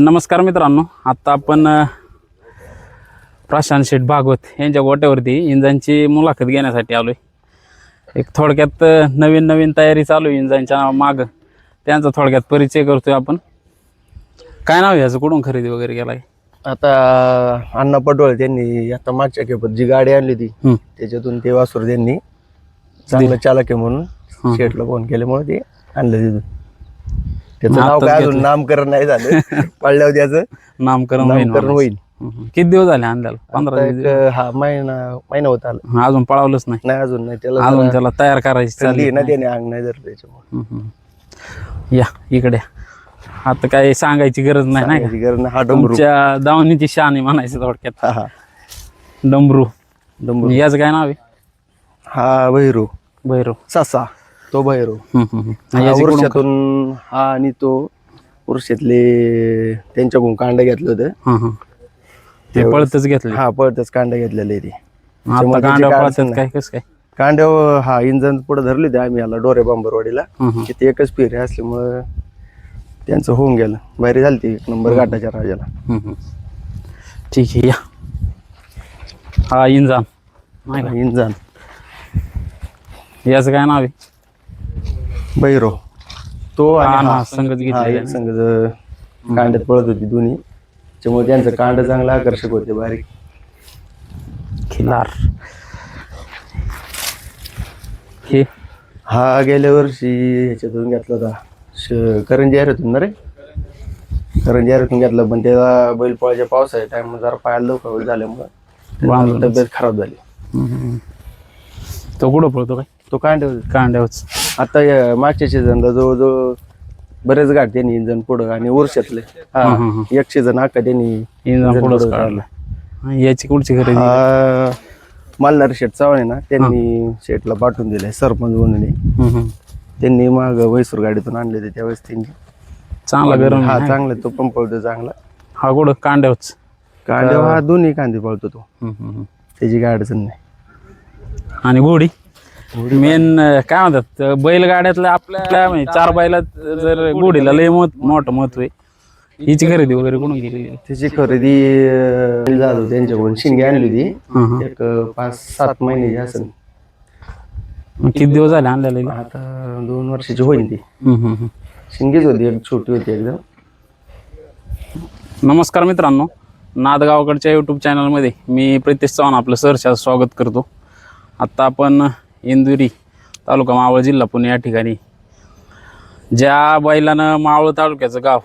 नमस्कार मित्रांनो. आत्ता आपण प्रशांत शेठ भागवत यांच्या गोट्यावरती इंजांची मुलाखत घेण्यासाठी आलोय. एक थोडक्यात नवीन नवीन तयारी चालू आहे इंजांच्या मागं. त्यांचा थोडक्यात परिचय करतोय आपण. काय नाव आहे याचं? कुठून खरेदी वगैरे केलाय? आता अण्णा पटोळे त्यांनी आता मागच्या खेपत जी गाडी आणली ती हं. त्याच्यातून ते वासूर त्यांनी चांगलं चालक आहे म्हणून. शेटला फोन केल्यामुळे ते आणलं तिथून त्याचं नाव आत्ताच काय अजून? नामकरण नाही झालं. पडल्यावर त्याचं. नामकरण होईल नामकरण होईल. हम्म. किती दिवस झाले आणल्याला? पंधरा आता वीस एक, दिवस हा महिना महिना होत आला. हा, अजून पळावलंच नाही. नाही अजून नाही. त्याला अजून जरा त्याला तयार करायची थंडी चालली आहे ना त्याने अंग नाही धरलं त्याच्यामुळे. हम्म. या इकडे आता काही सांगायची गरज नाही नाही का? गरज नाही. हा डमरू. तुमच्या दावणीची शान आहे म्हणायचं थोडक्यात. हा हा. डमरू. डमरू. याचं काय नाव आहे? हा भैरू. भैरव ससा. तो भैरू हम्म, हम्म, हम्म. हा याची वर्षातून हा आणि तो वर्षातले त्यांच्याकडून कांड घेतलं होतं. हं, हं. ते पळतच घेतले. हा पळतच कांड घेतलेले ते. आता त्याच्यामुळे कांड्या त्याची काय पळतात अडचण काय कसं काय? कांड्यावर हा इंजन पुढे धरले होते आम्ही याला डोरे बांबरवाडीला. हं, हं. तिथे एकच फेरी असल्यामुळं त्यांचं होऊन गेलं. बाहेर झाली ती एक नंबर घाटाच्या राजाला. हं, हं. ठीक आहे या. हा इंजान. नाही इंजन. याचं काय नाव आहे? बैरो. तो आणि ना, हा संगत हा, घेतलेले एक संघ कांड्यात पळत होती दोन्ही. त्यामुळे त्यांचं कांड चांगलं आकर्षक होते बारीक. खिलार. हे. हा गेल्या वर्षी ह्याच्यातून घेतला होता. श- करंजी याऱ्यातून ना रे? करंजी याऱ्यातून घेतला पण त्याला बैल पोळ्याच्या पावसाच्या टाइम जरा पायाला लवकर झाल्यामुळं तब्येत खराब झाली. तो कुठं पळतो काय? तो कांड कांड्यावच आता या मागच्या सीझनला जवळजवळ बरेच गाठ त्यांनी इंजन पुढं आणि वर्षातले. हा एक सीझन अख्खा त्यांनी इंजान पुढंच पुढं काढलं. हं, याची कुठची खरेदी? हा मल्हार शेठ चव्हाण आहे ना त्यांनी शेठला पाठवून दिले सरपंच म्हणून. त्यांनी माग वैसूर गाडीतून आणले होते त्यावेळेस त्यांनी. चांगला गरम हा. चांगला तो पण पळतो चांगला. हा कुठं? कांड्यावच कांदे हा दोन्ही कांदे पळतो तो. त्याची काय अडचण नाही. आणि घोडी? मेन काय म्हणतात अं, बैलगाड्यातलं आपल्या म्हणजे चार बैलात जर घोडीला लय मत मोठं महत्त्व आहे. हिची खरेदी वगैरे कोण केली? त्याची खरेदी अं, त्यांच्याकडून शिंगे आणली. होती. एक अं, पाच सात महिन्याची असेल. मग किती दिवस झाले आणलेले आता दोन वर्षाची होईल ती. शिंगेच होती एक छोटी होती एकदम. नमस्कार मित्रांनो नादगावकडच्या यूट्यूब चॅनलमध्ये मी प्रितेश चव्हाण आपलं सहर्षात स्वागत करतो. आत्ता आपण इंदुरी तालुका मावळ जिल्हा पुणे या ठिकाणी. ज्या बैलानं मावळ तालुक्याचं गाव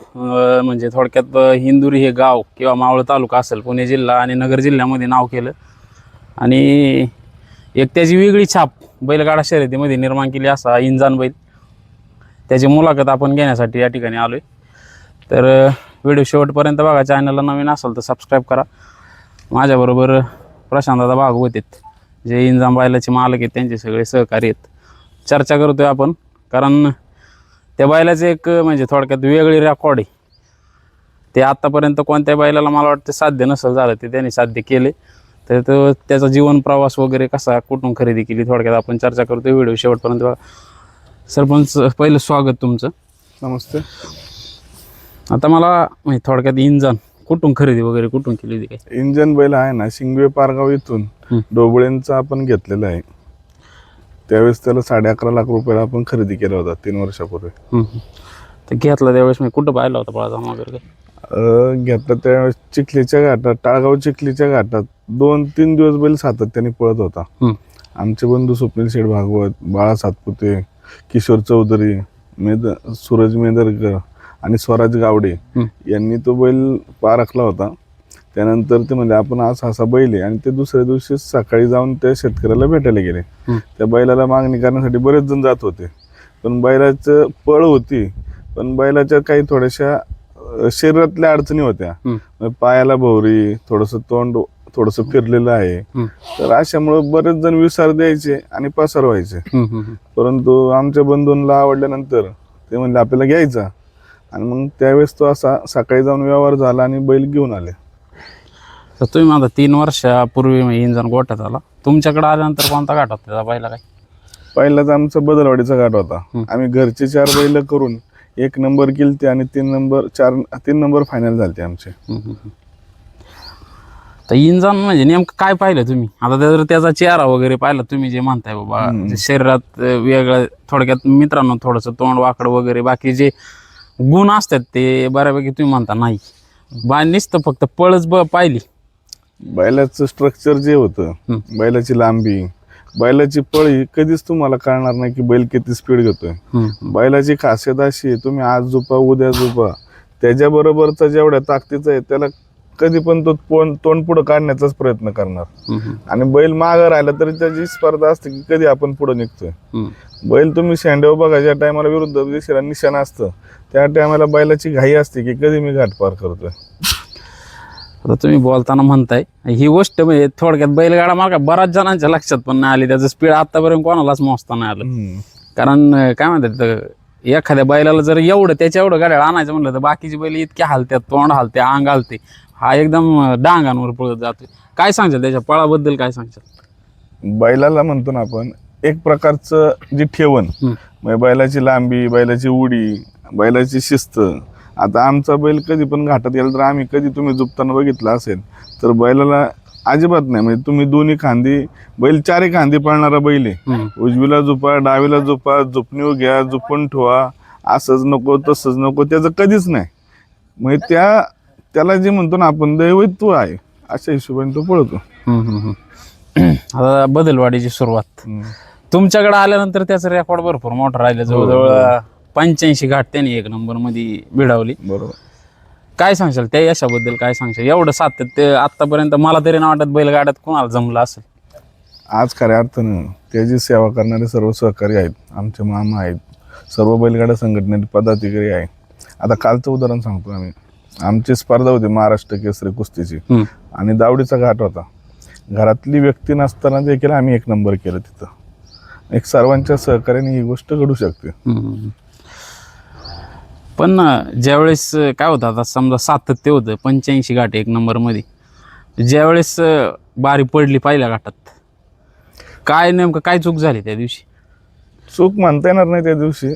म्हणजे थोडक्यात इंदुरी हे गाव किंवा मावळ तालुका असेल पुणे जिल्हा आणि नगर जिल्ह्यामध्ये नाव केलं. आणि एक त्याची वेगळी छाप बैलगाडा शर्यतीमध्ये निर्माण केली असा इंजान बैल. त्याची मुलाखत आपण घेण्यासाठी या ठिकाणी आलो आहे तर व्हिडिओ शेवटपर्यंत बघा. चॅनलला नवीन असाल तर सबस्क्राईब करा. माझ्याबरोबर प्रशांतदादा भागवत आहेत. जे इंजाम बैलाचे मालक आहेत त्यांचे सगळे सहकारी आहेत. चर्चा करतोय आपण कारण त्या बैलाचे एक म्हणजे थोडक्यात वेगळी रेकॉर्ड आहे. ते आत्तापर्यंत कोणत्या बैलाला मला वाटतं साध्य नसेल झालं ते त्यांनी साध्य केले तर तो त्याचा जीवन प्रवास वगैरे कसा कुठून खरेदी केली थोडक्यात आपण चर्चा करतोय. व्हिडिओ शेवटपर्यंत सरपंच पहिलं स्वागत तुमचं. नमस्ते. आता मला म्हणजे थोडक्यात इंजन कुठून खरेदी वगैरे कुठून केली होती काय? इंजन बैल आहे ना शिंगवे पारगाव इथून. डोबळेंचा आपण घेतलेला आहे. त्यावेळेस त्याला साडे अकरा लाख रुपयाला आपण खरेदी केला होता तीन वर्षापूर्वी. हम्म. तर घेतला त्यावेळेस मी. कुठं पाहिला होता पळाचा वगैरे काय? अं, घेतला त्यावेळेस चिखलीच्या घाटात टाळगाव चिखलीच्या घाटात. दोन तीन दिवस बैल सातत्याने पळत होता. हम्म, आमचे बंधू स्वप्नील शेठ भागवत बाळा सातपुते किशोर चौधरी मेद सूरज मेदरकर आणि स्वराज गावडे. यांनी तो बैल पारखला होता. त्यानंतर ते म्हणजे आपण आज असा बैल आहे. आणि ते दुसऱ्या दिवशी सकाळी जाऊन त्या शेतकऱ्याला भेटायला गेले. त्या बैलाला मागणी करण्यासाठी बरेच जण जात होते. पण बैलाचं पळ होती पण बैलाच्या काही थोड्याशा शरीरातल्या अडचणी होत्या. पायाला भोवरी थोडंसं तोंड थोडंसं फिरलेलं आहे. तर अशामुळं बरेच जण विसार द्यायचे आणि पसार व्हायचे. परंतु आमच्या बंधूंना आवडल्यानंतर ते म्हणले आपल्याला घ्यायचा. आणि मग त्यावेळेस तो असा सकाळी जाऊन व्यवहार झाला आणि बैल घेऊन आले. तर तुम्ही माझा तीन वर्षापूर्वी इंजन गोठ्यात आला. तुमच्याकडे आल्यानंतर कोणता घाट होता त्याचा पाहिला काय पहिलाच आमचा बदलवाडीचा घाट होता. आम्ही घरचे चार बैल करून एक नंबर केलते आणि तीन नंबर चार तीन नंबर फायनल झालते आमचे. तर इंजन म्हणजे नेमकं काय पाहिलं तुम्ही? आता त्याचा त्याचा चेहरा वगैरे पाहिला तुम्ही जे म्हणताय बाबा शरीरात वेगळं थोडक्यात मित्रांनो थोडंसं तोंड वाकड वगैरे बाकी जे गुण असतात ते बऱ्यापैकी तुम्ही म्हणता नाही. बा नुसतं फक्त पळच ब पाहिली. बैलाचं स्ट्रक्चर जे होतं. बैलाची लांबी बैलाची पळी कधीच तुम्हाला कळणार नाही की बैल किती स्पीड घेतोय. बैलाची खासियत अशी आहे, तुम्ही आज झोपा उद्या झोपा. त्याच्याबरोबरचा जेवढ्या ताकदीचा आहे त्याला कधी पण तो तोंड तोंड पुढं काढण्याचाच प्रयत्न करणार. आणि बैल मागं राहिला तरी त्याची स्पर्धा असते की कधी आपण पुढं निघतोय. बैल तुम्ही शेंड्यावर बघा ज्या टायमाला विरुद्ध दिशेला निशाण असतं त्या टायमाला बैलाची घाई असते की कधी मी घाट पार करतोय. आता तुम्ही बोलताना म्हणताय ही गोष्ट म्हणजे थोडक्यात बैलगाडा मार्ग बऱ्याच जणांच्या लक्षात पण नाही आली. त्याचं स्पीड आतापर्यंत कोणालाच मोजता नाही आलं. हम्म. कारण अं, काय म्हणतात एखाद्या बैलाला जर एवढं त्याच्या एवढं गाड्या आणायचं म्हणलं तर बाकीची बैल इतके हालतात तोंड हालते अंग हालते. हा एकदम अं, डांगांवर पळत जातोय. काय सांगशाल त्याच्या पळाबद्दल काय सांगशाल? बैलाला म्हणतो ना आपण एक प्रकारचं जी ठेवण हम्म. म्हणजे बैलाची लांबी बैलाची उडी बैलाची शिस्त. आता आमचा बैल कधी पण घाटात गेला तर आम्ही कधी तुम्ही झुपताना बघितलं असेल तर बैलाला अजिबात नाही. म्हणजे तुम्ही दोन्ही खांदी बैल चारही खांदी पळणारा बैल आहे. उजवीला झोपा डावीला झोपा झोपणीवर घ्या झोपून ठेवा. असंच नको तसंच नको त्याचं कधीच नाही. म्हणजे त्या त्याला जे म्हणतो ना आपण दैवत्व आहे अशा हिशोबाने तो पळतो. आता बदलवाडीची सुरुवात. तुमच्याकडे आल्यानंतर त्याचं रेकॉर्ड भरपूर मोठं राहिलं. जवळजवळ पंच्याऐंशी घाट त्यांनी एक नंबरमध्ये भिडावली. बरोबर. काय सांगशाल त्या यशाबद्दल काय सांगशाल? एवढं सातत्य आतापर्यंत मला तरी नाही वाटत बैलगाड्यात कोणाला जमलं असेल. आज खऱ्या अर्थानं त्याची सेवा करणारे सर्व सहकारी आहेत आमचे मामा आहेत सर्व बैलगाड्या संघटनेचे पदाधिकारी आहे आता कालचं उदाहरण सांगतो आम्ही. आमची स्पर्धा होती महाराष्ट्र केसरी कुस्तीची. आणि दावडीचा घाट होता. घरातली व्यक्ती नसताना देखील आम्ही एक नंबर केलं तिथं. एक सर्वांच्या सहकार्याने ही गोष्ट घडू शकते. पण ज्यावेळेस काय होतं आता समजा सातत्य होतं पंच्याऐंशी गाठ एक नंबरमध्ये ज्यावेळेस बारी पडली पहिल्या घाटात काय नेमकं काय चूक झाली त्या दिवशी? चूक म्हणता येणार नाही त्या दिवशी.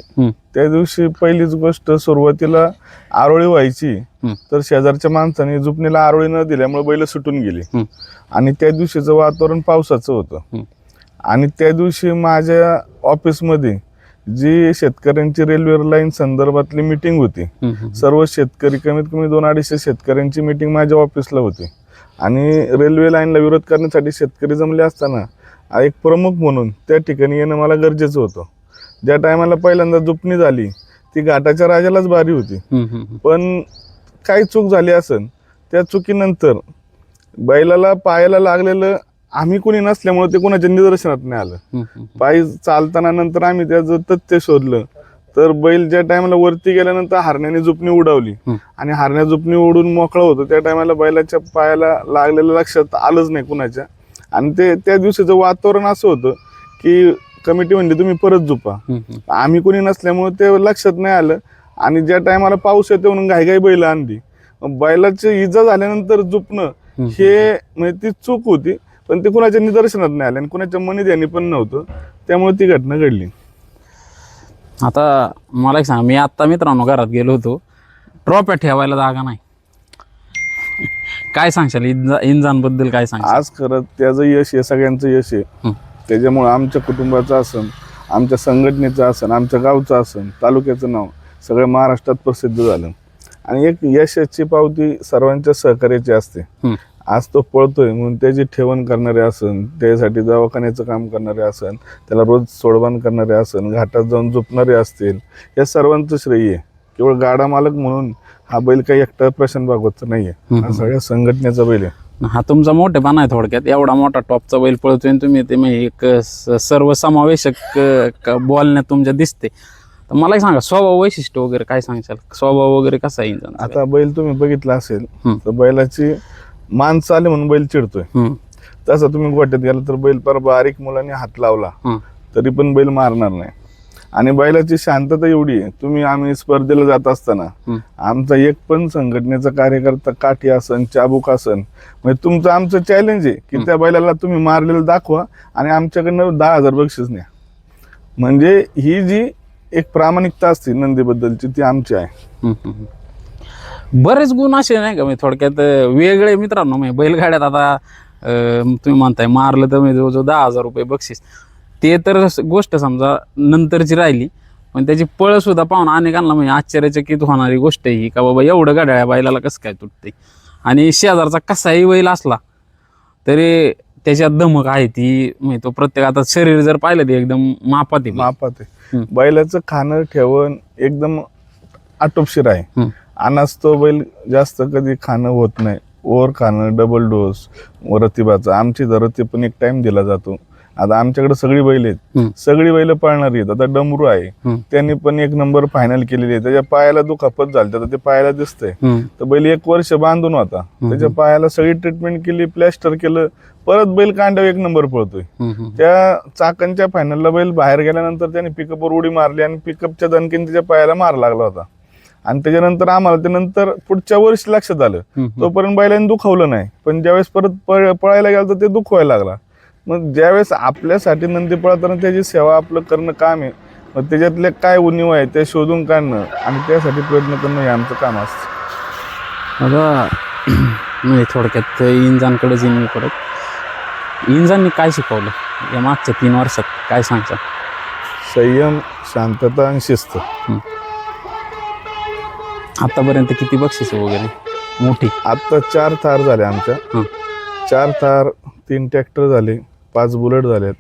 त्या दिवशी पहिलीच गोष्ट सुरुवातीला आरोळी व्हायची. तर शेजारच्या माणसाने जुपणीला आरोळी न दिल्यामुळे बैल सुटून गेली. आणि त्या दिवशीचं वातावरण पावसाचं होतं. आणि त्या दिवशी माझ्या ऑफिसमध्ये जी शेतकऱ्यांची रेल्वे लाईन संदर्भातली मिटिंग होती. सर्व शेतकरी कमीत कमी दोन अडीचशे शेतकऱ्यांची मिटिंग माझ्या ऑफिसला होती आणि रेल्वे लाईनला विरोध करण्यासाठी शेतकरी जमले असताना एक प्रमुख म्हणून त्या ठिकाणी येणं मला गरजेचं होतं ज्या टायमाला पहिल्यांदा जुपणी झाली ती घाटाच्या राजालाच बारी होती. पण काही चूक झाली असेल त्या चुकीनंतर बैलाला पायाला लागलेलं आम्ही कोणी नसल्यामुळे ते कोणाच्या निदर्शनात नाही आलं. पायी चालताना नंतर आम्ही त्याचं तथ्य शोधलं. तर बैल ज्या टायमाला वरती गेल्यानंतर हारण्याने जुपणी उडवली. आणि हारण्या जुपणी उडून मोकळं होतं. त्या टायमाला बैलाच्या पायाला लागलेलं लक्षात आलंच नाही कुणाच्या. आणि ते त्या दिवशीचं वातावरण असं होतं की कमिटी म्हणली तुम्ही परत झोपा. आम्ही कोणी नसल्यामुळे ते लक्षात नाही आलं. आणि ज्या टायमाला पाऊस येतो म्हणून घाईघाई बैल आणली. बैलाची इजा झाल्यानंतर झुपणं हे म्हणजे ती चूक होती. पण ते कुणाच्या निदर्शनात नाही आलं आणि कुणाच्या मनी पण नव्हतं. त्यामुळे ती घटना घडली. आता मला एक सांगा मी आत्ता मित्रांनो घरात गेलो होतो. ट्रॉफ्या ठेवायला जागा नाही. काय सांगशाल? इंजा इंजांबद्दल काय सांगशाल? आज खरं त्याचं यश आहे सगळ्यांचं यश आहे. त्याच्यामुळं आमच्या कुटुंबाचं असन आमच्या संघटनेचं असन आमच्या गावचं असन तालुक्याचं नाव सगळं महाराष्ट्रात प्रसिद्ध झालं. आणि एक यशाची पावती सर्वांच्या सहकार्याची असते. आज तो पळतोय म्हणून त्याची ठेवण करणारे असन त्यासाठी दवाखान्याचं काम करणारे असन त्याला रोज सोडबान करणारे असन घाटात जाऊन झोपणारे असतील या सर्वांचं श्रेय आहे. केवळ गाडा मालक म्हणून हा बैल काही एकटा प्रशांत भागवतचा नाही आहे हा सगळ्या संघटनेचा बैल आहे. हा तुमचा मोठेपणा आहे थोडक्यात. एवढा मोठा टॉपचा बैल पळतोय आणि तुम्ही ते म्हणजे एक सर्वसमावेशक बोलण्यात तुमच्या दिसते. तर मला एक सांगा स्वभाव वैशिष्ट्य वगैरे काय सांगशाल? स्वभाव वगैरे कसा इंजांचा? आता बैल तुम्ही बघितला असेल. तर बैलाची माणसं आले म्हणून बैल चिडतोय. तसं तुम्ही गोट्यात गेला तर बैल पर बारीक मुलांनी हात लावला. तरी पण बैल मारणार नाही. आणि बैलाची शांतता एवढी आहे. तुम्ही आम्ही स्पर्धेला जात असताना. आमचा एक पण संघटनेचा कार्यकर्ता काठी असन चाबूक असन म्हणजे तुमचं आमचं चॅलेंज आहे की त्या बैलाला तुम्ही मारलेलं दाखवा आणि आमच्याकडनं दहा हजार बक्षीस न्या. म्हणजे ही जी एक प्रामाणिकता असते नंदीबद्दलची ती आमची आहे. बरेच गुण असे नाही का? म्हणजे थोडक्यात वेगळे मित्रांनो म्हणजे बैलगाड्यात आता तुम्ही म्हणताय मारलं तर म्हणजे जवळजवळ दहा हजार रुपये बक्षीस. ते तर गोष्ट समजा नंतरची राहिली पण त्याची पळ सुद्धा पाहून अनेकांना म्हणजे आश्चर्यचकित होणारी गोष्ट आहे ही का बाबा एवढं गाड्या बैलाला कसं काय तुटते आणि शेजारचा कसाही बैल असला तरी त्याच्यात धमक आहे ती म्हणजे तो प्रत्येक आता शरीर जर पाहिलं ते एकदम मापात आहे. मापात आहे. बैलाचं खाणं ठेवण एकदम आटोपशीर आहे. अनाज तो बैल जास्त कधी खाणं होत नाही. ओव्हर खाणं डबल डोस रतिबाचा. आमची तर रती पण एक टाइम दिला जातो. आता आमच्याकडे सगळी बैल आहेत. सगळी बैल पाळणारी आहेत. आता डमरू आहे. त्यांनी पण एक नंबर फायनल केलेली आहे. त्याच्या पायाला दुखापत झाली. तर ते पायाला दिसतंय. तर बैल एक वर्ष बांधून होता. त्याच्या पायाला सगळी ट्रीटमेंट केली प्लॅस्टर केलं. परत बैल कांड्यावर एक नंबर पळतोय. त्या चाकांच्या फायनलला बैल बाहेर गेल्यानंतर त्याने पिकअपवर उडी मारली आणि पिकअपच्या दणकेने त्याच्या पायाला मार लागला होता. आणि त्याच्यानंतर आम्हाला ते नंतर पुढच्या वर्षी लक्षात आलं. तोपर्यंत बैलाने दुखवलं नाही. पण ज्यावेळेस परत पळ- पळायला गेलं तर ते दुखवायला लागला. मग ज्यावेळेस आपल्यासाठी नंदी पळताना त्याची सेवा आपलं करणं काम आहे मग त्याच्यातले काय उणीव आहे ते शोधून काढणं आणि त्यासाठी प्रयत्न करणं हे आमचं काम असतं. आता म्हणजे थोडक्यात इंजानकडेच येईन मी परत. इंजाननी काय शिकवलं? या मागच्या तीन वर्षात काय सांगता? संयम शांतता आणि शिस्त. आतापर्यंत किती बक्षीस वगैरे? मोठी. आत्ता चार थार झाले आमच्या. चार थार तीन ट्रॅक्टर झाले पाच बुलेट झालेत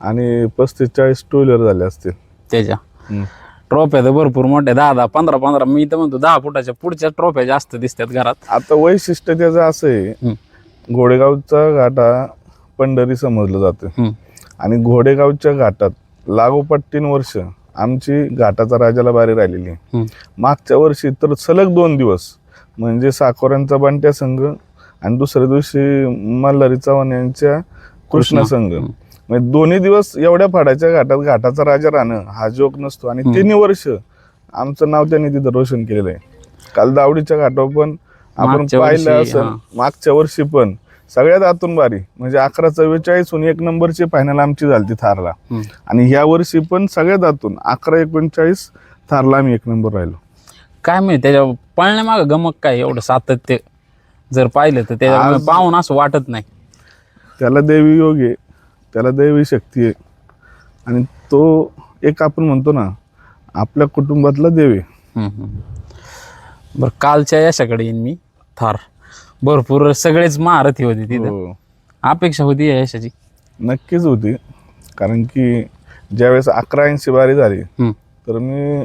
आणि पस्तीस चाळीस टू व्हीलर झाले असतील. त्याच्या. ट्रॉफ्या तर भरपूर मोठ्या. दहा दहा पंधरा पंधरा. मी तर म्हणतो दहा फुटाच्या पुढच्या ट्रॉफ्या जास्त दिसतात घरात. आता वैशिष्ट्य त्याचं असं आहे. घोडेगावचा घाट पंढरी समजलं जातं. आणि घोडेगावच्या घाटात लागोपाठ तीन वर्ष आमची घाटाचा राजाला बारी राहिलेली. मागच्या वर्षी तर सलग दोन दिवस म्हणजे साकोऱ्यांचा बंट्या संघ आणि दुसऱ्या दिवशी मल्हारी चव्हाण यांच्या कृष्णा. संघ. म्हणजे दोन्ही दिवस एवढ्या फाडाच्या घाटात घाटाचा राजा राहणं हा जोक नसतो आणि. तिन्ही वर्ष आमचं नाव त्यांनी तिथं रोशन केलेलं आहे काल दावडीच्या घाटावर पण आपण पाहिलं असं. मागच्या वर्षी पण सगळ्यात आतून बारी म्हणजे अकरा चव्वेचाळीसहून एक नंबरची फायनल आमची झाली थारला. आणि ह्या वर्षी पण सगळ्यात आतून अकरा एकोणचाळीस थारला आम्ही एक नंबर राहिलो. काय माहिती त्याच्या पळण्यामागं गमक काय एवढं सातत्य जर पाहिलं तर त्याच्या पाहून असं वाटत नाही. त्याला दैवी योग आहे त्याला दैवी शक्ती आहे. आणि तो एक आपण म्हणतो ना आपल्या कुटुंबातला देव. बरं कालच्या यशाकडे येईन मी थार. भरपूर सगळेच महारथी होते तिथं. हो. अपेक्षा होती या यशाची. नक्कीच होती. कारण की ज्यावेळेस अकरा ऐंशी बारी झाली हम्म. तर मी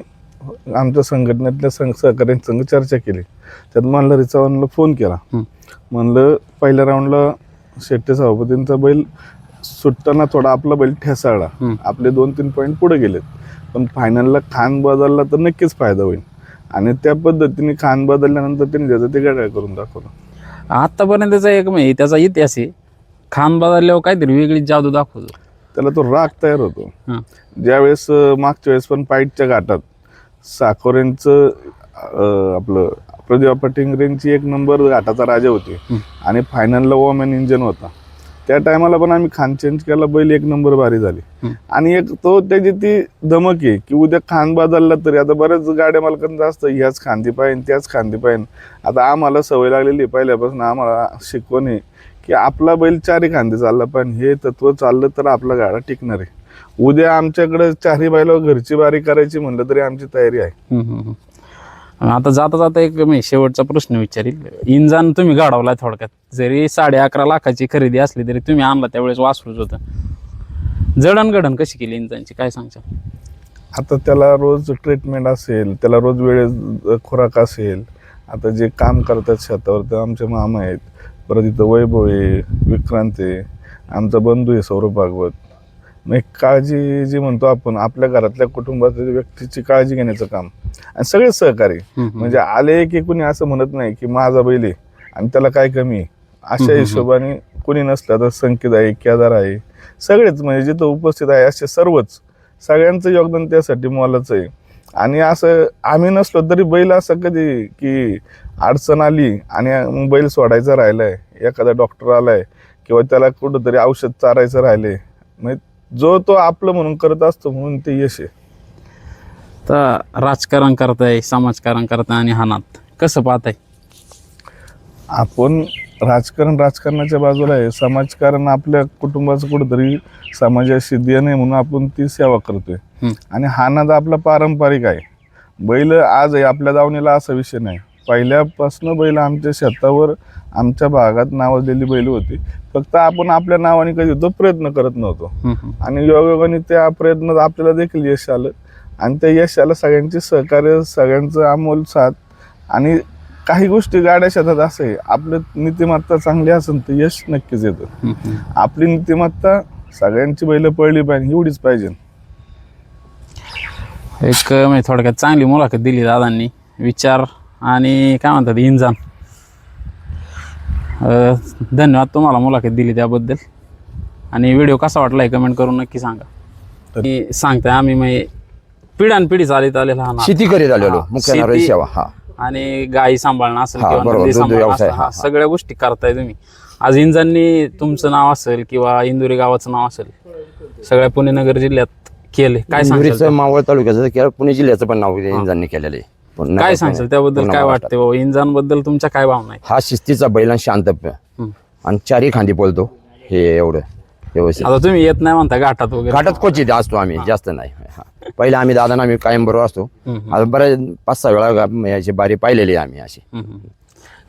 आमच्या संघटनेतल्या संघ सहकार्यांसंग चर्चा केली. त्यात मल्हारी चव्हाणला फोन केला. हम्म. म्हणलं पहिल्या राऊंडला शेट्टे सभापतींचा बैल सुटताना थोडा आपला बैल ठेसाळला. हम्म. आपले दोन तीन पॉईंट पुढे गेलेत. पण फायनलला खान बदलला तर नक्कीच फायदा होईल. आणि त्या पद्धतीने खान बदलल्यानंतर त्यांनी त्याचं ते गड्या करून दाखवलं. आतापर्यंतचा एक म्हणजे त्याचा इतिहास आहे. खान बदलल्यावर काहीतरी वेगळी जादू दाखवतो. त्याला तो राग तयार होतो. हं. ज्यावेळेस मागच्या वेळेस पण पाईटच्या घाटात साखोऱ्यांचं अं, आपलं प्रदीप पटिंगरेंची एक नंबर घाटाचा राजा होते. आणि फायनलला ओमॅन इंजन होता. त्या टायमाला पण आम्ही खान चेंज केला बैल एक नंबर बारी झाली. आणि एक तो त्याची ती धमक आहे की उद्या खान बदलला तरी आता बऱ्याच गाड्या मालकांचं असतं ह्याच खांदी पाहिजे त्याच खांदी पाहिजे आता आम्हाला सवय लागलेली पहिल्यापासून आम्हाला शिकवण आहे की आपला बैल चारी खांदी चालला पाहिजे हे तत्व चाललं तर आपला गाडा टिकणार आहे उद्या आमच्याकडे चारही बैलावर घरची बारी करायची म्हणलं तरी आमची तयारी आहे. आता जाता जाता एक मी शेवटचा प्रश्न विचारील. इंजान तुम्ही गाडवलाय थोडक्यात. जरी साडे अकरा लाखाची खरेदी असली तरी तुम्ही आणला त्यावेळेस वासरूच होतं. जडणघडण कशी केली इंजानची? काय सांगता आता त्याला रोज ट्रीटमेंट असेल त्याला रोज वेळेस खुराक असेल आता जे काम करतात शेतावर ते आमचे मामा आहेत. परत इथं वैभव आहे विक्रांत आहे आमचा बंधू आहे सौरभ भागवत. मग एक काळजी जी म्हणतो आपण आपल्या घरातल्या कुटुंबातल्या व्यक्तीची काळजी घेण्याचं काम. आणि सगळे सहकारी म्हणजे आले की कुणी असं म्हणत नाही की माझा बैल आहे आणि त्याला काय कमी आहे. अशा. हिशोबाने कुणी नसलं तर संकेत आहे केदार आहे. सगळेच म्हणजे जिथं उपस्थित आहे असे सर्वच सगळ्यांचं योगदान त्यासाठी मोलाचं आहे. आणि असं आम्ही नसलो तरी बैल असं कधी की अडचण आली आणि बैल सोडायचा राहिलाय एखादा डॉक्टर आलाय किंवा त्याला कुठंतरी औषध चारायचं राहिलंय. म्हणजे जो तो आपलं म्हणून करत असतो म्हणून ते यश आहे. तर राजकारण करताय समाजकारण करताय आणि हानात कसं पाहताय? आपण राजकारण राजकारणाच्या बाजूला आहे. समाजकारण आपल्या कुटुंबाचं कुठंतरी समाजाशी देणं आहे म्हणून आपण ती सेवा करतोय. हं. आणि हा नाद आपला पारंपरिक आहे. बैल आज आहे आपल्या दावणीला असा विषय नाही. पहिल्यापासून बैल आमच्या शेतावर आमच्या भागात नावाजलेली बैल होती. फक्त आपण आपल्या नावाने कधी तो प्रयत्न करत नव्हतो. आणि योगायोगाने त्या प्रयत्नात आपल्याला देखील यश आलं. आणि त्या यशाला सगळ्यांचे सहकार्य सगळ्यांचं अमोल साथ आणि काही गोष्टी गाड्या शेतात असं आहे आपलं नीतिमत्ता चांगली असेल तर यश नक्कीच येतं. आपली नीतिमत्ता सगळ्यांची बैल पळली पाहिजे एवढीच पाहिजे. एक म्हणजे थोडक्यात चांगली मुलाखत दिली दादांनी. विचार आणि काय म्हणतात इंजान अं, धन्यवाद तुम्हाला मुलाखत दिली त्याबद्दल. आणि व्हिडिओ कसा वाटला हे कमेंट करून नक्की सांगा. तर- मी सांगताय आम्ही म्हणजे पिढ्यानपिढी चालित आलेला हा. शेती करीत आलेलो मुख्य सेवा हा. आणि गायी सांभाळणं असेल हा, किंवा. सगळ्या गोष्टी करताय तुम्ही. आज इंजांनी तुमचं नाव असेल किंवा इंदुरी गावाचं नाव असेल सगळ्या पुणे नगर जिल्ह्यात केले. काय इंदुरीचं मावळ तालुक्याचं पुणे जिल्ह्याचं पण नाव इंजांनी केलेलं आहे. काय सांगशाल त्याबद्दल पूर्ण काय महाराष्ट्रात. वाटते. बाबा इंजानबद्दल तुमच्या काय भावना आहेत? हा शिस्तीचा बैल आणि शांत प-. आणि चारी खांदी बोलतो. हे एवढं व्यवस्थित. आता तुम्ही येत नाही म्हणता घाटात वगैरे? घाटात क्वचित असतो आम्ही जास्त नाही. हा. पहिले आम्ही दादा आम्ही कायम बरोबर असतो. हम्म. आता बऱ्याच पाच सहा वेळा गा- याची बारी पाहिलेली आहे आम्ही अशी. हम्म, हम्म.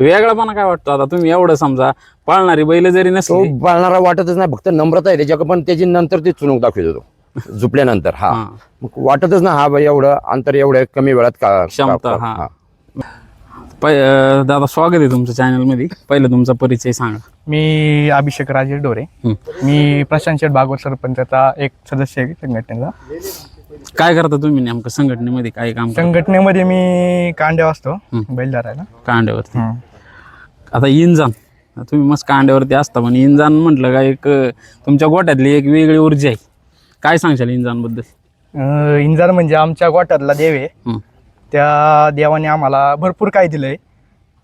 वेगळापणा काय वाटतो? आता तुम्ही एवढं समजा पाळणारी बैल जरी तो नसली पाळणारा वाटतच नाही फक्त नम्रता आहे त्याच्याकडे पण त्याची नंतर ती चुनूक दाखवत होतो झुपल्यानंतर हा. हा. मग वाटतच ना हा बाई एवढं अंतर एवढं कमी वेळात का क्षमता, का- हा. पै- अं, दादा स्वागत आहे तुमच्या चॅनलमध्ये पहिलं तुमचा परिचय सांगा. मी अभिषेक राजेश डोरे. मी प्रशांत शेठ भागवत सरपंचाचा एक सदस्य आहे संघटनेचा. काय करता तुम्ही नेमकं? संघटनेमध्ये काय काम करता? संघटनेमध्ये मी कांड्या असतो. बैलदारायला कांड्यावरती. आता इंजान. तुम्ही मस्त कांड्यावरती असता पण इंजान म्हटलं का एक अं, तुमच्या गोट्यातली एक वेगळी ऊर्जा आहे. काय सांगशाल इंजानबद्दल अं, इंजार म्हणजे आमच्या गोट्यातला देव आहे. हं. त्या देवाने आम्हाला भरपूर काय दिलंय.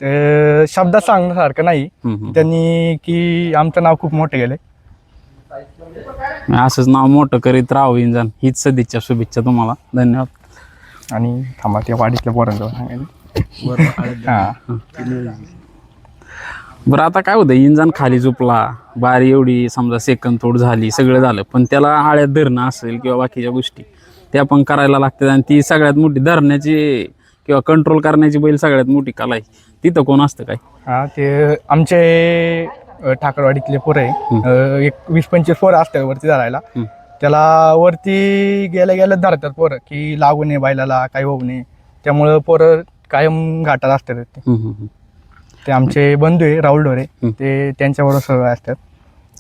तर शब्दात सांगण्यासारखं नाही. हं, हं. त्यांनी की आमचं नाव खूप मोठं गेलंय असंच नाव मोठं करीत राहावं इंजान. हीच सदिच्छा शुभेच्छा तुम्हाला. धन्यवाद. आणि थांबा त्या वाडीतल्या पोरांजवळ सांगायचं हां. बरं आता काय होतं इंजन खाली झोपला बारी एवढी समजा सेकंद थोड झाली सगळं झालं पण त्याला आळ्यात धरणं असेल किंवा बाकीच्या गोष्टी त्या पण करायला लागतात आणि ती सगळ्यात मोठी धरण्याची किंवा कंट्रोल करण्याची बैल सगळ्यात मोठी कला आहे. तिथं कोण असतं काय? हा ते आमचे अ, ठाकरवाडीतले पोरं आहे. अ, एक वीस पंचवीस पोरं असतात वरती धरायला. त्याला वरती गेल्या गेल्या धरतात पोरं की लागू नये बैलाला काही होऊ नये. त्यामुळं पोरं कायम घाटात असतात. ते हम्म, हम्म, हम्म. ते आमचे बंधू आहे राहुल डोरे हं. ते त्यांच्याबरोबर सगळं असतात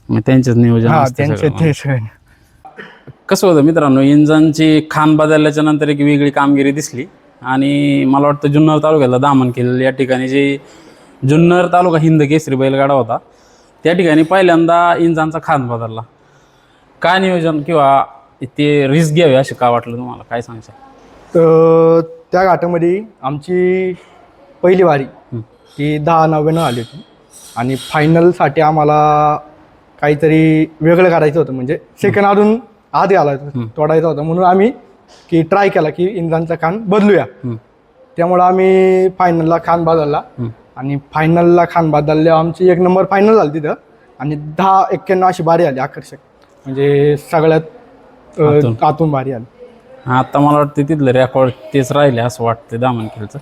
मग त्यांचंच नियोजन हा असतं त्यांचे सगळं. ते सगळे कसं होतं मित्रांनो इंजनची खान बदलल्याच्या नंतर एक वेगळी कामगिरी दिसली आणि मला वाटतं जुन्नर तालुक्याला दामनखेल या ठिकाणी जे जुन्नर तालुका हिंद केसरी बैलगाडा होता त्या ठिकाणी पहिल्यांदा इंजानचा खान बदलला काय नियोजन किंवा ते रिस्क घ्यावे असे का वाटलं तुम्हाला काय सांगशाल तर त्या घाटामध्ये आमची पहिली वारी. ती दहा नव्याण्णव आली होती. आणि फायनलसाठी आम्हाला काहीतरी वेगळं करायचं होतं. म्हणजे सेकंड अजून आधी आला होता. तोडायचा होता. म्हणून आम्ही की ट्राय केला की इंजानचा खान बदलूया. त्यामुळं आम्ही फायनलला खान बदलला. आणि फायनलला खान बदलल्यावर आमची एक नंबर फायनल झाली तिथं. आणि दहा एक्क्याण्णव अशी बारी आली आकर्षक. म्हणजे सगळ्यात. आतून. बारी आली. आता मला वाटतं तिथलं रेकॉर्ड तेच राहिले असं वाटतं दामनखेलचं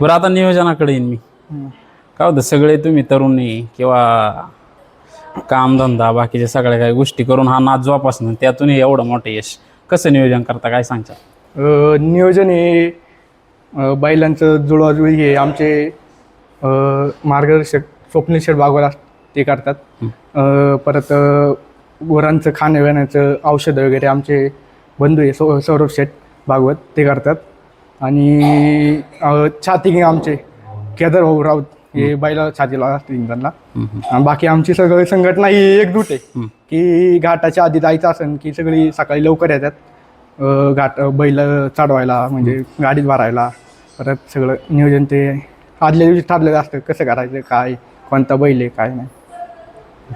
बरं आता नियोजनाकडे येईन मी. काय होतं सगळे तुम्ही तरुणी किंवा कामधंदा बाकीच्या सगळ्या काही गोष्टी करून हा नाच जोपासणं त्यातूनही एवढं मोठं यश. कसं नियोजन करता काय सांगता? अ, नियोजन हे अ, बैलांचं जुळवाजुळी हे आमचे अ, मार्गदर्शक स्वप्नील शेठ बागवार ते करतात. अ, परत अ, गुरांचं खाण्यापिण्याचं औषधं वगैरे आमचे बंधू आहे सौ सौरभ शेठ भागवत ते करतात. आणि अ, छाती आमचे केदार भाऊ राऊत हे बैला छातीला असते इंधनला आणि बाकी आमची सगळी संघटना ही एकजूट आहे. की घाटाच्या आधी जायचं असेल की सगळी सकाळी लवकर येतात. घाट बैल चढवायला म्हणजे गाडीत भरायला. परत सगळं नियोजन ते आदल्या दिवशी ठरलेलं असतं कसं करायचं काय कोणता बैल आहे काय नाही.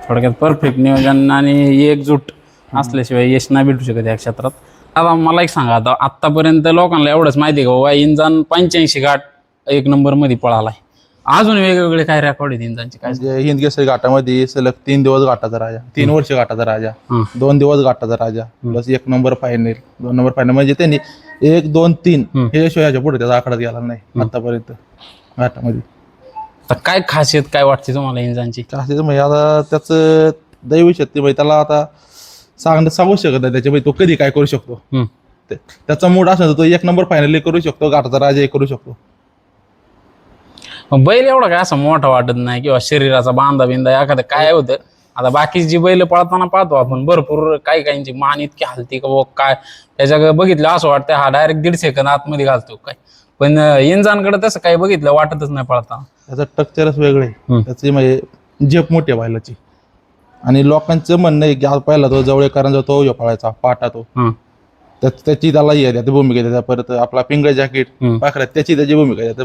थोडक्यात परफेक्ट नियोजन आणि एकजूट असल्याशिवाय यश नाही भेटू शकत या क्षेत्रात. आता मला एक सांगा आता आतापर्यंत लोकांना एवढंच माहिती आहे का बाबा इंजान पंच्याऐंशी गाठ एक नंबरमध्ये पळालाय. अजून वेगवेगळे काय रेकॉर्ड आहेत इंजानचे काय म्हणजे हिंद केसरी घाटामध्ये सलग तीन दिवस घाटाचा राजा तीन वर्ष घाटाचा राजा. दोन दिवस घाटाचा राजा प्लस एक नंबर फायनल दोन नंबर फायनल म्हणजे त्यांनी एक दोन तीन हं. हे ह्याच्या पुढे त्याचा आकडाच गेला नाही आतापर्यंत घाटामध्ये. आता काय खासियत काय वाटते तुम्हाला इंजानची असं म्हणजे आता त्याचं दैवी शक्ती म्हणजे त्याला आता सांगणं सांगू शकत नाही त्याच्यामध्ये तो कधी काय करू शकतो. हम्म. ते- त्याचा मूड असेल तर तो एक नंबर फायनल करू शकतो घाटाचा राजा करू शकतो. मग बैल एवढा काय असं मोठा वाटत नाही किंवा शरीराचा बांधा बिंदा एखादं काय होतं? आता बाकीची जी बैल पळताना पाहतो आपण भरपूर काही काहींची मान इतकी हलती का बुवा काय? त्याच्या बघितलं असं वाटतं हा डायरेक्ट दीड सेकंद आतमध्ये घालतो काय? पण इंजानकडे तसं काही बघितलं वाटतच नाही पळताना. त्याचं स्ट्रक्चरच वेगळे. त्याची म्हणजे झेप मोठी आहे बैलाची. आणि लोकांचं म्हणणं आहे की आज पहिला तो जवळकरांचा तो ह्यो पळायचा पाटा तो. हं. त्याच- त्याला भूमिका परत आपला पिंगळ जॅकेट. पाखऱ्यात त्याची त्याची भूमिका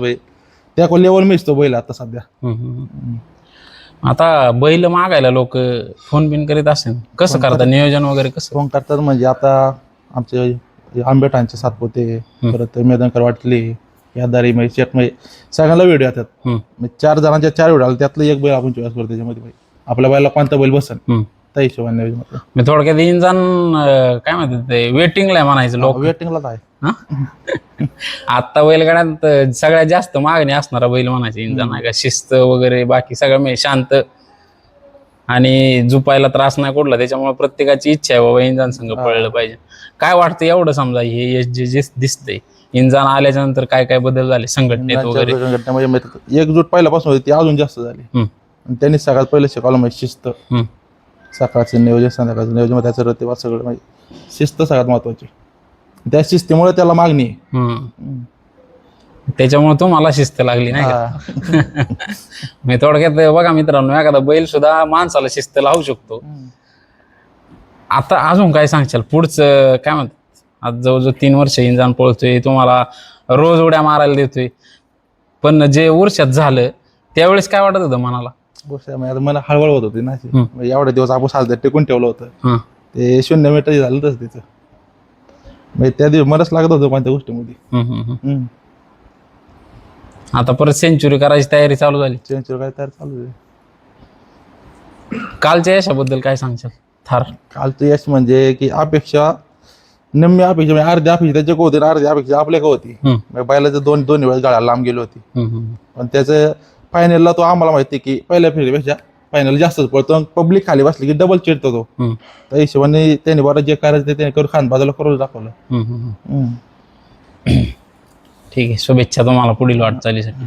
त्या लेवल मिळतो बैल आता सध्या. आता बैल मागायला लोक फोन बिन करीत असेल. कसं करतात. नियोजन वगैरे कसं? फोन करतात म्हणजे आता आमचे आंबेठांचे सातपोते परत मेदनकर वाटले यादारी म्हणजे शेट म्हणजे सगळ्यांना व्हिडिओ येतात. चार जणांच्या चार व्हिडिओ आले त्यातलं एक बैल आपण चॉईस करतो त्याच्यामध्ये. आपल्या बैला कोणता बैल बसन. त्या हिशोबाने नियोजन होतं. मी थोडक्यात इंजान अं, काय म्हणतात ते वेटिंगला आहे म्हणायचं लोक. वेटिंगलाच आहे. आता बैलगाड्यात सगळ्यात जास्त मागणी असणारा बैल म्हणायचं इंजान आहे का? शिस्त वगैरे बाकी सगळं म्हणजे शांत. आणि झुपायला त्रास नाही कुठला त्याच्यामुळे प्रत्येकाची इच्छा आहे बाबा इंजान संघ पळलं पाहिजे. काय वाटतं एवढं समजा हे यश जे जे दिसतंय? इंजान आल्याच्यानंतर काय काय बदल झाले संघटनेत वगैरे? घटनेमध्ये म्हणजे एकजूट पहिल्यापासून होती ती अजून जास्त झाली. हम्म. आणि त्यांनी सगळ्यात पहिलं शिकवलं म्हणजे शिस्त. हम्म. सकाळचं नियोजन संध्याकाळचं नियोजन मग त्याचं तेव्हा सगळं म्हणजे शिस्त सगळ्यात महत्वाची त्या शिस्तीमुळे त्याला मागणी आहे. हम्म. त्याच्यामुळे तुम्हाला शिस्त लागली नाही का? हा. मी थोडक्यात बघा मित्रांनो एखादा बैल सुद्धा माणसाला शिस्त लावू शकतो. आता अजून काय सांगशाल? पुढचं काय म्हणतात? आज जवळजवळ तीन वर्ष इंजान पळतोय तुम्हाला रोज उड्या मारायला देतोय. पण जे वर्षात झालं त्यावेळेस काय वाटत होतं मनाला? गोष्ट आहे, म्हणजे आता मला हळवळ होत होती ना अशी. हम्म. म्हणजे एवढे दिवस आपण साजरे टिकून ठेवलं होतं हं. ते शून्य मीटर झालं तसं त्याचं म्हणजे त्या दिवस मलाच लागत होतं कोणत्या गोष्टीमध्ये हम्म, हम्म, हम्म. हम्म. आता परत सेंचुरी करायची तयारी चालू झाली चेंज काय तयार चालू आहे कालच्या यशाबद्दल काय सांगशाल थार कालचं यश म्हणजे की अपेक्षा निम्मी अपेक्षा म्हणजे अर्धी अपेक्षा त्याच्या होती आणि अर्धी अपेक्षा आपल्या का होती हम्म. म्हणजे बैलाचं दोन दोन वेळेस गाड्या लांब गेली होती हम्म, हम्म. पण त्याचं फायनलला तो आम्हाला माहिती की पहिल्या फेरीपेक्षा फायनल जास्तच पडतो पब्लिक खाली बसली की डबल चिडतो तो हम्म. त्या हिशोबाने त्याने बरं जे करायचं ते त्याने करून खान बाजूला करून दाखवलं हम्म, हम्म, हम्म. हम्म. ठीक आहे शुभेच्छा तुम्हाला पुढील वाटचालीसाठी